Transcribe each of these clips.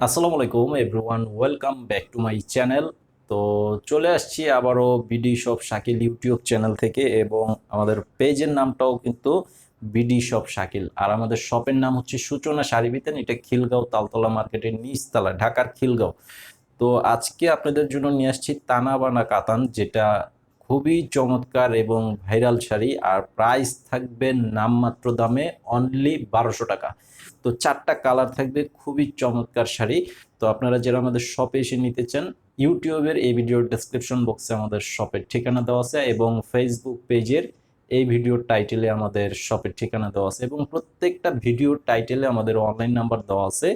আসসালামু আলাইকুম everyone welcome back to my channel তো চলে আসছি আবারও BD shop Shakil YouTube channel থেকে এবং আমাদের পেজের নামটাও কিন্তু বিডি শপ শাকিল আর আমাদের শপের নাম হচ্ছে সূচনা শাড়ি এটা খিলগাঁও তালতলা মার্কেটের নিচতলা, ঢাকার খিলগাঁও। তো আজকে আপনাদের জন্য নিয়ে আসছি তানাবানা কাতান, যেটা খুবই চমৎকার এবং ভাইরাল শাড়ি, আর প্রাইস থাকবে নামমাত্র দামে অনলি বারোশো টাকা। তো চারটা কালার থাকবে, খুবই চমৎকার শাড়ি। তো আপনারা যারা আমাদের শপে এসে নিতে চান ইউটিউবের এই ভিডিওর ডেসক্রিপশন বক্সে আমাদের শপের ঠিকানা দেওয়া আছে এবং ফেসবুক পেজের এই ভিডিওর টাইটেলে আমাদের শপের ঠিকানা দেওয়া আছে এবং প্রত্যেকটা ভিডিওর টাইটেলে আমাদের অনলাইন নাম্বার দেওয়া আছে।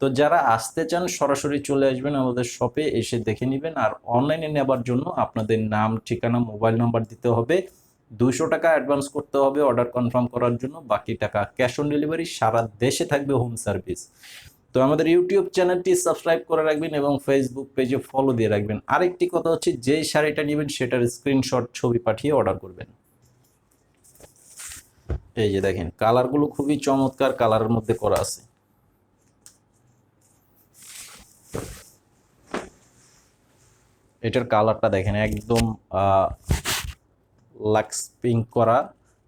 তো যারা আসতে চান, সরাসরি চলে আসবেন আমাদের শপে এসে দেখে নেবেন। আর অনলাইনে নেবার জন্য আপনাদের নাম, ঠিকানা মোবাইল নাম্বার দিতে হবে। দুশো টাকা অ্যাডভান্স করতে হবে অর্ডার কনফার্ম করার জন্য। বাকি টাকা ক্যাশ অন ডেলিভারি সারা দেশে থাকবে হোম সার্ভিস তো আমাদের ইউটিউব চ্যানেলটি সাবস্ক্রাইব করে রাখবেন এবং ফেসবুক পেজে ফলো দিয়ে রাখবেন। আরেকটি কথা হচ্ছে, যেই শাড়িটা নেবেন, সেটার স্ক্রিনশট ছবি পাঠিয়ে অর্ডার করবেন। এই যে দেখেন কালারগুলো খুবই চমৎকার কালারের মধ্যে করা আছে। এটার কালারটা দেখেন, একদম লাক্স পিঙ্ক করা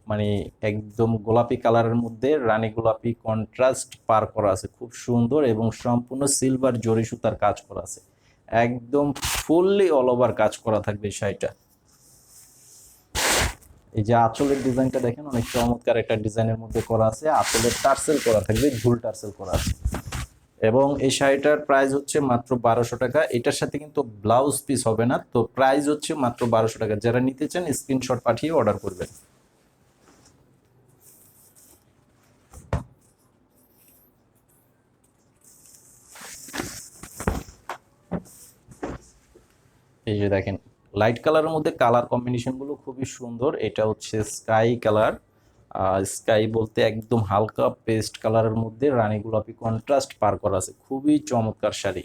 মানে একদম গোলাপি কালারের মধ্যে রানী গোলাপি কন্ট্রাস্ট পার করা আছে, খুব সুন্দর এবং সম্পূর্ণ সিলভার জরি সুতার কাজ করা আছে। একদম ফুললি অল ওভার কাজ করা থাকবে শাড়িটা। এই যে আঁচলের ডিজাইনটা দেখেন, অনেক চমৎকার একটা ডিজাইনের মধ্যে করা আছে। আঁচলের টার্সেল করা থাকবে, ঝুল টার্সেল করা আছে। এবং এই শাড়িটার প্রাইস হচ্ছে মাত্র বারোশো টাকা। এটার সাথে কিন্তু ব্লাউজ পিস হবে না, তো প্রাইস হচ্ছে মাত্র বারোশো টাকা। যারা নিতে চান, স্ক্রিনশট পাঠিয়ে অর্ডার করবেন। এই যে দেখেন লাইট কালারের মধ্যে কালার কম্বিনেশনগুলো খুবই সুন্দর। এটা হচ্ছে স্কাই কালার স্কাই বলতে একদম হালকা পেস্ট কালারের মধ্যে রানী গোলাপি কন্ট্রাস্ট পার করা আছে। খুবই চমৎকার শাড়ি।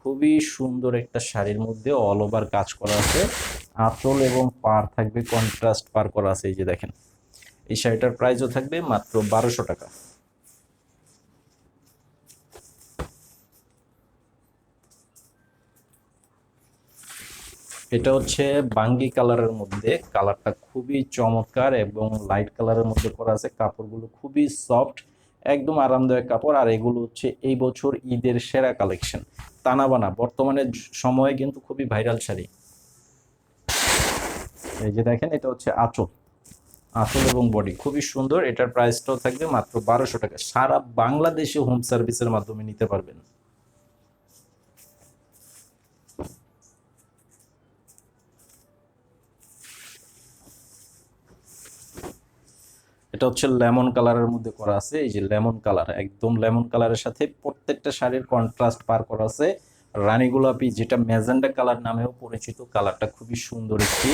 খুবই সুন্দর একটা শাড়ির মধ্যে অল ওভার কাজ করা আছে। আঁচল এবং পার থাকবে কন্ট্রাস্ট পার করা আছে, এই যে দেখেন। এই শাড়িটার প্রাইসও থাকবে মাত্র বারোশো টাকা। এটা হচ্ছে বাঙ্গি কালারের মধ্যে। কালারটা খুবই চমৎকার এবং লাইট কালারের মধ্যে করা আছে। কাপড়গুলো খুবই সফট, একদম আরামদায়ক কাপড়। আর এগুলো হচ্ছে এই বছর ঈদের সেরা কালেকশন, তানাবানা। বর্তমানে সময়ে কিন্তু খুবই ভাইরাল শাড়ি। এই যে দেখেন, এটা হচ্ছে আঁচল। আঁচল এবং বডি খুবই সুন্দর। এটার প্রাইসটাও থাকবে মাত্র বারোশো টাকা। সারা বাংলাদেশে হোম সার্ভিসের মাধ্যমে নিতে পারবেন। এটা হচ্ছে লেমন কালারের মধ্যে করা আছে, এই যে লেমন কালার, একদম লেমন কালারের সাথে প্রত্যেকটা শাড়ির কন্ট্রাস্ট পার করা আছে। রানী গোলাপি যেটা ম্যাজেন্ডা কালার নামেও পরিচিত, কালারটা খুবই সুন্দর একটি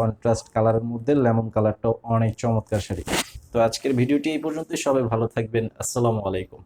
কন্ট্রাস্ট কালারের মধ্যে, লেমন কালারটাও অনেক চমৎকার শাড়ি। তো আজকের ভিডিওটি এই পর্যন্তই, সবাই ভালো থাকবেন, আসসালামু আলাইকুম।